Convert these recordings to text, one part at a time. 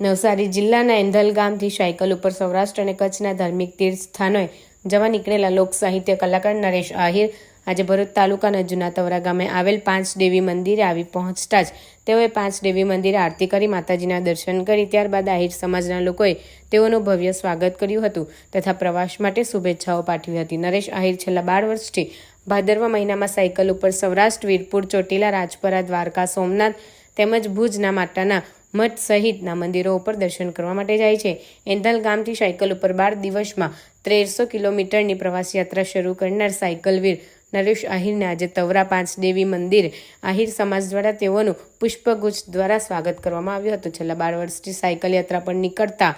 નવસારી જિલ્લાના એંધલ ગામથી સાયકલ ઉપર સૌરાષ્ટ્ર અને કચ્છના ધાર્મિક તીર્થ સ્થાનોએ જવા નીકળેલા લોક સાહિત્ય કલાકાર નરેશ આહિર આજે ભરૂચ તાલુકાના જૂના તવરા ગામે આવેલ પાંચ દેવી મંદિરે આવી પહોંચતા જ તેઓએ પાંચ દેવી મંદિરે આરતી કરી માતાજીના દર્શન કરી. ત્યારબાદ આહિર સમાજના લોકોએ તેઓનું ભવ્ય સ્વાગત કર્યું હતું તથા પ્રવાસ માટે શુભેચ્છાઓ પાઠવી હતી. નરેશ આહિર છેલ્લા બાર વર્ષથી ભાદરવા મહિનામાં સાયકલ ઉપર સૌરાષ્ટ્ર, વીરપુર, ચોટીલા, રાજપરા, દ્વારકા, સોમનાથ તેમજ ભુજના માતાના મઠ સહિતના મંદિરો ઉપર દર્શન કરવા માટે જાય છે. એંધલ ગામથી સાયકલ ઉપર બાર દિવસમાં ત્રેરસો કિલોમીટરની પ્રવાસ યાત્રા શરૂ કરનાર સાયકલવીર નરેશ આહિરને આજે તવરા પાંચ દેવી મંદિર આહિર સમાજ દ્વારા તેઓનું પુષ્પગુચ્છ દ્વારા સ્વાગત કરવામાં આવ્યું હતું. છેલ્લા બાર વર્ષથી સાયકલ યાત્રા પર નીકળતા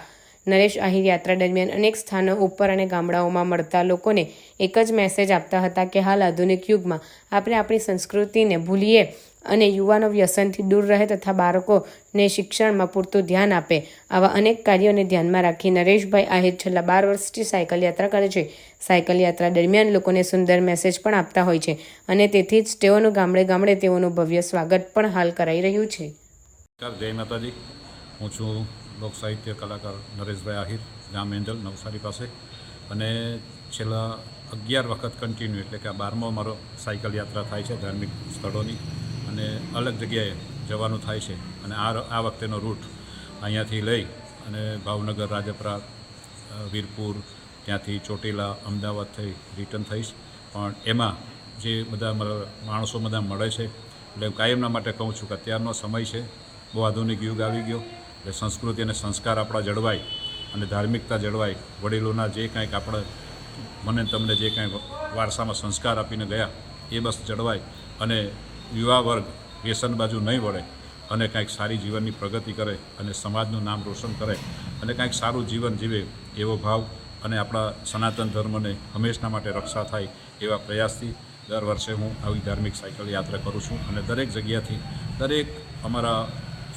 નરેશ આહિર યાત્રા દરમિયાન અનેક સ્થાનો ઉપર અને ગામડાઓમાં મળતા લોકોને એક જ મેસેજ આપતા હતા કે હાલ આધુનિક યુગમાં આપણે આપણી સંસ્કૃતિને ભૂલીએ અને યુવાનો વ્યસનથી દૂર રહે તથા બાળકોને શિક્ષણમાં પૂરતું ધ્યાન આપે. આવા અનેક કાર્યોને ધ્યાનમાં રાખી નરેશભાઈ આહિર છેલ્લા બાર વર્ષથી સાયકલ યાત્રા કરે છે. સાયકલ યાત્રા દરમિયાન લોકોને સુંદર મેસેજ પણ આપતા હોય છે અને તેથી જ તેઓનું ગામડે ગામડે તેઓનું ભવ્ય સ્વાગત પણ હાલ કરાઈ રહ્યું છે. જય હું છું લોક સાહિત્ય કલાકાર નરેશભાઈ આહિર, ગામ એન્જલ નવસારી પાસે. અને છેલ્લા અગિયાર વખત કન્ટિન્યુ એટલે કે આ બારમો મારો સાયકલ યાત્રા થાય છે ધાર્મિક સ્થળોની. અને અલગ જગ્યાએ જવાનું થાય છે. અને આ આ વખતેનો રૂટ અહીંયાથી લઈ અને ભાવનગર, રાજપરા વીરપુર, ત્યાંથી ચોટીલા, અમદાવાદ થઈ રિટર્ન થઈશ. પણ એમાં જે બધા માણસો બધા મળે છે, એટલે હું કાયમના માટે કહું છું કે અત્યારનો સમય છે. બહુ આધુનિક યુગ આવી ગયો, એટલે સંસ્કૃતિ અને સંસ્કાર આપણા જળવાય અને ધાર્મિકતા જળવાય. વડીલોના જે કાંઈક આપણે, મને તમને જે કાંઈ વારસામાં સંસ્કાર આપીને ગયા, એ બસ જળવાય અને યુવા વર્ગ વ્યસન બાજુ નહીં વળે અને કાંઈક સારી જીવનની પ્રગતિ કરે અને સમાજનું નામ રોશન કરે અને કાંઈક સારું જીવન જીવે એવો ભાવ અને આપણા સનાતન ધર્મને હંમેશના માટે રક્ષા થાય એવા પ્રયાસથી દર વર્ષે હું આવી ધાર્મિક સાયકલ યાત્રા કરું છું અને દરેક જગ્યાથી દરેક અમારા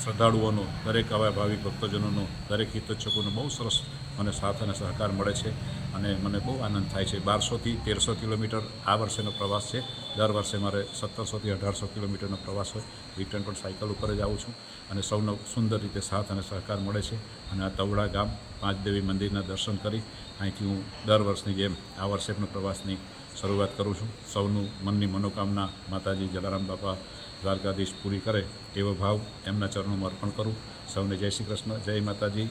શ્રદ્ધાળુઓનો, દરેક આવા ભાવિક ભક્તજનોનો, દરેક હિતોચ્છકોનો બહુ સરસ મને સાથ અને સહકાર મળે છે અને મને બહુ આનંદ થાય છે. બારસોથી તેરસો કિલોમીટર આ વર્ષેનો પ્રવાસ છે. દર વર્ષે મારે સત્તરસોથી અઢારસો કિલોમીટરનો પ્રવાસ હોય. રિટર્ન પણ સાયકલ ઉપર જ આવું છું અને સૌનો સુંદર રીતે સાથ અને સહકાર મળે છે. અને આ તવડા ગામ પાંચ દેવી મંદિરના દર્શન કરી અહીંથી હું દર વર્ષની જેમ આ વર્ષે પણ પ્રવાસની શરૂઆત કરું છું. સૌનું મનની મનોકામના માતાજી જલારામ બાપા દ્વારકાધીશ પૂરી કરે એવો ભાવ એમના ચરણોમાં અર્પણ કરું. સૌને જય શ્રી કૃષ્ણ, જય માતાજી,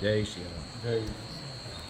જય શ્રી રામ. જય.